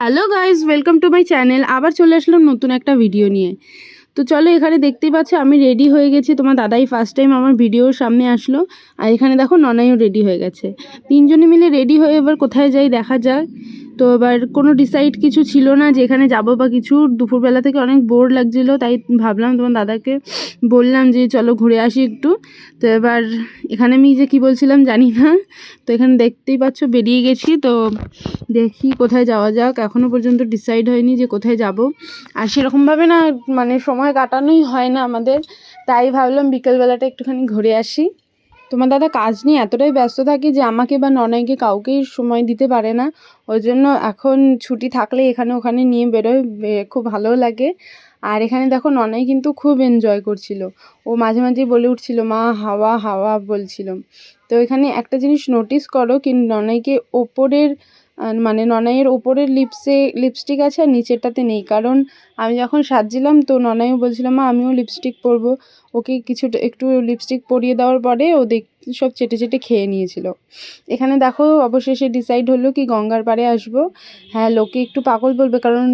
Hello guys welcome to my channel আবার চলে আসলাম নতুন একটা ভিডিও নিয়ে। তো চলো এখানে দেখতেই পাচ্ছ, আমি রেডি হয়ে গেছি। তোমার দাদাই ফার্স্ট টাইম আমার ভিডিওর সামনে আসলো। আর এখানে দেখো ননাইও রেডি হয়ে গেছে। তিনজনে মিলে রেডি হয়ে এবার কোথায় যাই দেখা যাক। তো এবার কোনো ডিসাইড কিছু ছিল না যে এখানে যাব বা কিছু। দুপুরবেলা থেকে অনেক বোর লাগছিল, তাই ভাবলাম তোমার দাদাকে বললাম যে চলো ঘুরে আসি একটু। তো এবার এখানে আমি যে কি বলছিলাম জানি না। তো এখানে দেখতেই পাচ্ছ বেরিয়ে গেছি, তো দেখি কোথায় যাওয়া যাক। এখনও পর্যন্ত ডিসাইড হয়নি যে কোথায় যাব। আর সেরকমভাবে না মানে সময় কাটানোই হয় না আমাদের। তাই ভাবলাম বিকেলবেলাটা একটুখানি ঘুরে আসি। তোমার দাদা কাজ নিয়ে এতটাই ব্যস্ত থাকে যে আমাকে বা ননাইকে কাউকেই সময় দিতে পারে না। ওই জন্য এখন ছুটি থাকলে এখানে ওখানে নিয়ে বেরোয় খুব ভালো লাগে। আর এখানে দেখো ননাই কিন্তু খুব এনজয় করছিল। ও মাঝে মাঝে বলে উঠছিল, মা, হাওয়া হাওয়া, বলছিল। তো এখানে একটা জিনিস নোটিস করো, কিন্তু ননাইকে ওপরের মানে ননাইয়ের ওপরের লিপসে লিপস্টিক আছে আর নিচেরটাতে নেই। কারণ আমি যখন সাজছিলাম তো ননাইও বলছিল, মা, আমিও লিপস্টিক পরবো। ওকে কিছু একটু লিপস্টিক পরিয়ে দেওয়ার পরে ও দেখ, সব চেটে চেটে খেয়ে নিয়েছিল। এখানে দেখো, অবশেষে ডিসাইড হলো কি গঙ্গার পাড়ে আসব। হ্যাঁ লোকে একটু পাগল বলবে, কারণ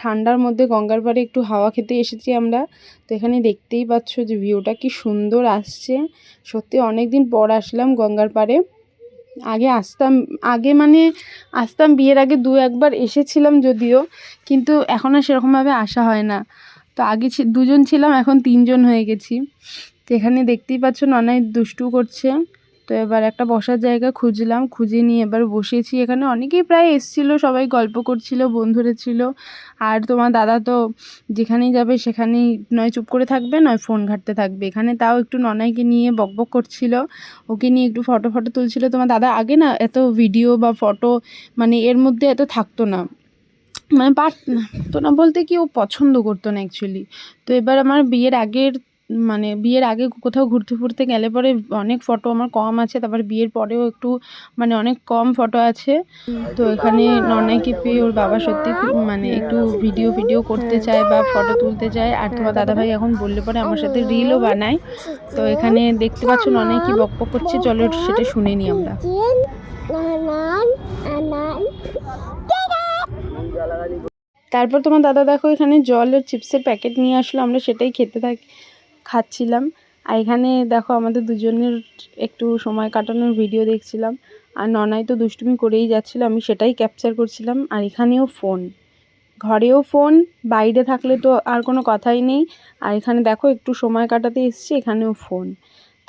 ঠান্ডার মধ্যে গঙ্গার পাড়ে একটু হাওয়া খেতে এসেছি আমরা। তো এখানে দেখতেই পাচ্ছ যে ভিউটা কি সুন্দর আসছে। সত্যি অনেক দিন পর আসলাম গঙ্গার পাড়ে। আগে আসতাম, আগে মানে আসতাম বিয়ের আগে দু একবার এসেছিলাম যদিও, কিন্তু এখন আর সেরকমভাবে আসা হয় না। তো আগে দুজন ছিলাম, এখন তিনজন হয়ে গেছি। তো এখানে দেখতেই পাচ্ছ ননাই দুষ্টু করছে। তো এবার একটা বসার জায়গা খুঁজলাম, খুঁজে নিয়ে এবার বসেছি। এখানে অনেকেই প্রায় এসছিল, সবাই গল্প করছিল, বন্ধুরা ছিল। আর তোমার দাদা তো যেখানেই যাবে সেখানেই নয় চুপ করে থাকবে, নয় ফোন ঘাঁটতে থাকবে। এখানে তাও একটু ননাইকে নিয়ে বকবক করছিল, ওকে নিয়ে একটু ফটো ফটো তুলছিল। তোমার দাদা আগে না এত ভিডিও বা ফটো মানে এর মধ্যে এত থাকতো না। মানে পারত না বলতে কি ও পছন্দ করতো না অ্যাকচুয়ালি তো এবার আমার বিয়ের আগের মানে বিয়ের আগে কোথাও ঘুরতে ফুরতে গেলে পরে অনেক ফটো আমার কম আছে, তারপর বিয়ের পরেও একটু মানে অনেক কম ফটো আছে। তো এখানে ননাইকে পেয়ে ওর বাবা সত্যি মানে একটু ভিডিও ভিডিও করতে চায় বা ফটো তুলতে চায়। আর তোমার দাদাভাই এখন বললে পরে আমার সাথে রিলও বানায়। তো এখানে দেখতে পাচ্ছ ননাই কি বকবক করছে, চলো সেটা শুনে নিই আমরা। তারপর তোমার দাদা দেখো এখানে জল ও চিপসের প্যাকেট নিয়ে আসলো, আমরা সেটাই খেতে থাক। খাচ্ছিলাম। আর এখানে দেখো আমাদের দুজনের একটু সময় কাটানোর ভিডিও দেখছিলাম। আর ননাই তো দুষ্টুমি করেই যাচ্ছিল, আমি সেটাই ক্যাপচার করছিলাম। আর এখানেও ফোন ঘরেও ফোন বাইরে থাকলে তো আর কোনো কথাই নেই। আর এখানে দেখো একটু সময় কাটাতে এসছি, এখানেও ফোন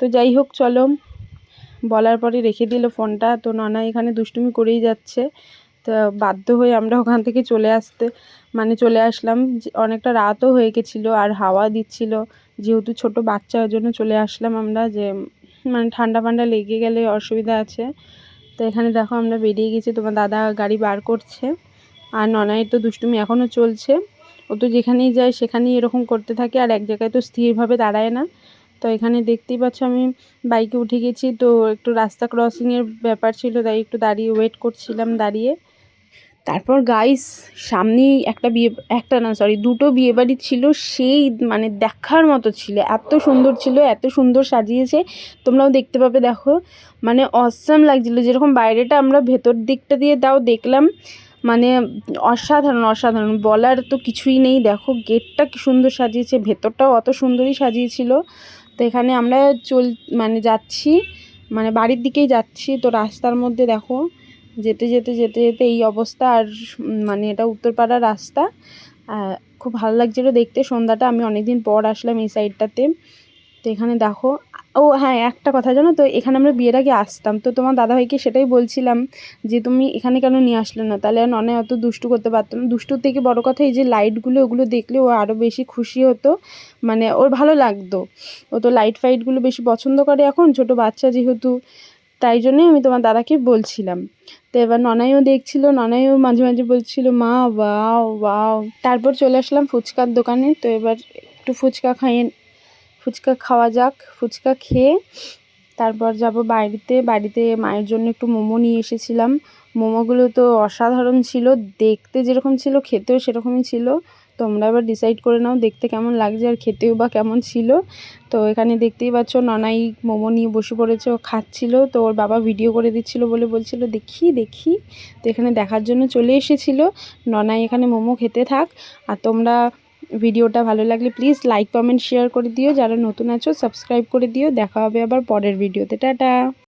তো যাই হোক, চলো। বলার পরে রেখে দিল ফোনটা তো ননা এখানে দুষ্টুমি করেই যাচ্ছে। তো বাধ্য হয়ে আমরা ওখান থেকে চলে আসতে মানে চলে আসলাম। অনেকটা রাতও হয়ে গেছিল আর হাওয়া দিচ্ছিল। যেহেতু ছোট বাচ্চা, ওই জন্য চলে আসলাম আমরা যে মানে ঠান্ডা ফান্ডা লেগে গেলে অসুবিধা আছে। তো এখানে দেখো আমরা বেরিয়ে গেছি, তোমার দাদা গাড়ি বার করছে। আর ননাইয়ের তো দুষ্টুমি এখনও চলছে। ও তো যেখানেই যায় সেখানেই এরকম করতে থাকে আর এক জায়গায় তো স্থিরভাবে দাঁড়ায় না। তো এখানে দেখতেই পাচ্ছ আমি বাইকে উঠে গেছি। তো একটু রাস্তা ক্রসিংয়ের ব্যাপার ছিল, তাই একটু দাঁড়িয়ে ওয়েট করছিলাম দাঁড়িয়ে। তারপর গাইস সামনেই একটা বিয়ে, একটা না সরি দুটো বিয়েবাড়ি ছিল, সেই মানে দেখার মতো ছিল। এত সুন্দর ছিল, এত সুন্দর সাজিয়েছে। তোমরাও দেখতে পাবে, দেখো। মানে অসাম লাগছিল। যেরকম বাইরেটা আমরা ভেতর দিকটা দিয়ে তাও দেখলাম মানে অসাধারণ অসাধারণ। বলার তো কিছুই নেই। দেখো, গেটটা কি সুন্দর সাজিয়েছে, ভেতরটাও অত সুন্দরই সাজিয়েছিল। তো এখানে আমরা চল মানে যাচ্ছি মানে বাড়ির দিকেই যাচ্ছি। তো রাস্তার মধ্যে দেখো যেতে যেতে যেতে যেতে এই অবস্থা আর মানে এটা উত্তরপাড়ার রাস্তা। খুব ভালো লাগছিল দেখতে। সন্ধ্যাটা আমি অনেকদিন পর আসলাম এই সাইডটাতে তো এখানে দেখো, ও হ্যাঁ একটা কথা জানো তো, এখানে আমরা বিয়ের আগে আসতাম। তো তোমার দাদাভাইকে সেটাই বলছিলাম যে, তুমি এখানে কেন নিয়ে আসলে না? তাহলে আর ননে অত দুষ্টু করতে পারতো না। দুষ্টুর থেকে বড় কথা এই যে লাইটগুলো ওগুলো দেখলে ও আরও বেশি খুশি হতো। মানে ওর ভালো লাগতো। ও তো লাইট ফাইটগুলো বেশি পছন্দ করে এখন। ছোট বাচ্চা যেহেতু তাই জন্যই আমি তোমার দাদাকে বলছিলাম। তো এবার ননাইও দেখছিল, ননাইও মাঝে মাঝে বলছিল, মা, ওয়াও ওয়াও। তারপর চলে আসলাম ফুচকার দোকানে। তো এবার একটু ফুচকা খাইয়ে, ফুচকা খাওয়া যাক, ফুচকা খেয়ে তারপর যাব বাড়িতে। বাড়িতে মায়ের জন্য একটু মোমো নিয়ে এসেছিলাম। মোমোগুলো তো অসাধারণ ছিল, দেখতে যেরকম ছিল, খেতেও সেরকমই ছিল। তোমরা এবার ডিসাইড করে নাও দেখতে কেমন লাগছে আর খেতেও বা কেমন ছিল। তো এখানে দেখতেই পাচ্ছ ননাই মোমো নিয়ে বসে পড়েছে, ও খাচ্ছিল। তো ওর বাবা ভিডিও করে দিচ্ছিল বলে বলছিল, দেখি দেখি। তো এখানে দেখার জন্য চলে এসেছিল। ননাই এখানে মোমো খেতে থাক। আর তোমরা ভিডিওটা ভালো লাগলে প্লিজ লাইক কমেন্ট শেয়ার করে দিও। যারা নতুন আছো সাবস্ক্রাইব করে দিও। দেখা হবে আবার পরের ভিডিওতে টাটা!